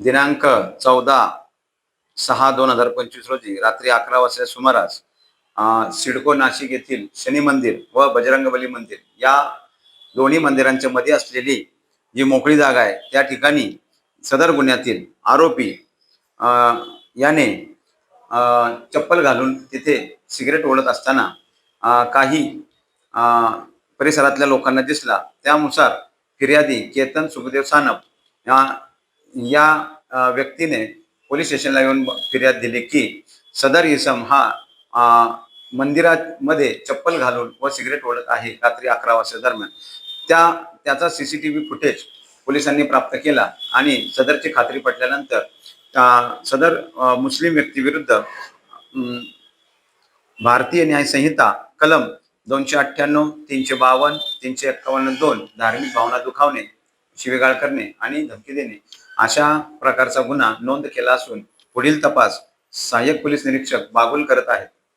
दिनांक चौदा सहा दोन हजार पंचवीस रोजी रात्री अकरा वाजता सुमारास सिडको नाशिक येथील शनी मंदिर व बजरंगबली मंदिर या दोन्ही मंदिरांच्या मध्ये असलेली जी मोकळी जागा आहे त्या ठिकाणी सदर गुन्ह्यातील आरोपी अं, याने चप्पल घालून तिथे सिगरेट ओढत असताना काही परिसरातल्या लोकांना दिसला. त्यानुसार फिर्यादी केतन सुखदेव सानप या या व्यक्तीने पोलीस स्टेशनला येऊन फिर्याद दिली की सदर इसम हा मंदिरामध्ये चप्पल घालून व सिगरेट ओढत आहे रात्री अकरा वाजता दरम्यान. त्या त्याचा सीसीटीव्ही फुटेज पोलिसांनी प्राप्त केला आणि सदरची खात्री पटल्यानंतर सदर मुस्लिम व्यक्तीविरुद्ध भारतीय न्याय संहिता कलम दोनशे अठ्ठ्याण्णव तीनशे बावन्न तीनशे एक्कावन्न दोन धार्मिक भावना दुखावणे शिवेगाळ करणे आणि धमकी देणे. अशा प्रकारचा गुन्हा नोंद केला असून पुढील तपास सहाय्यक पोलीस निरीक्षक बागुल करत आहेत.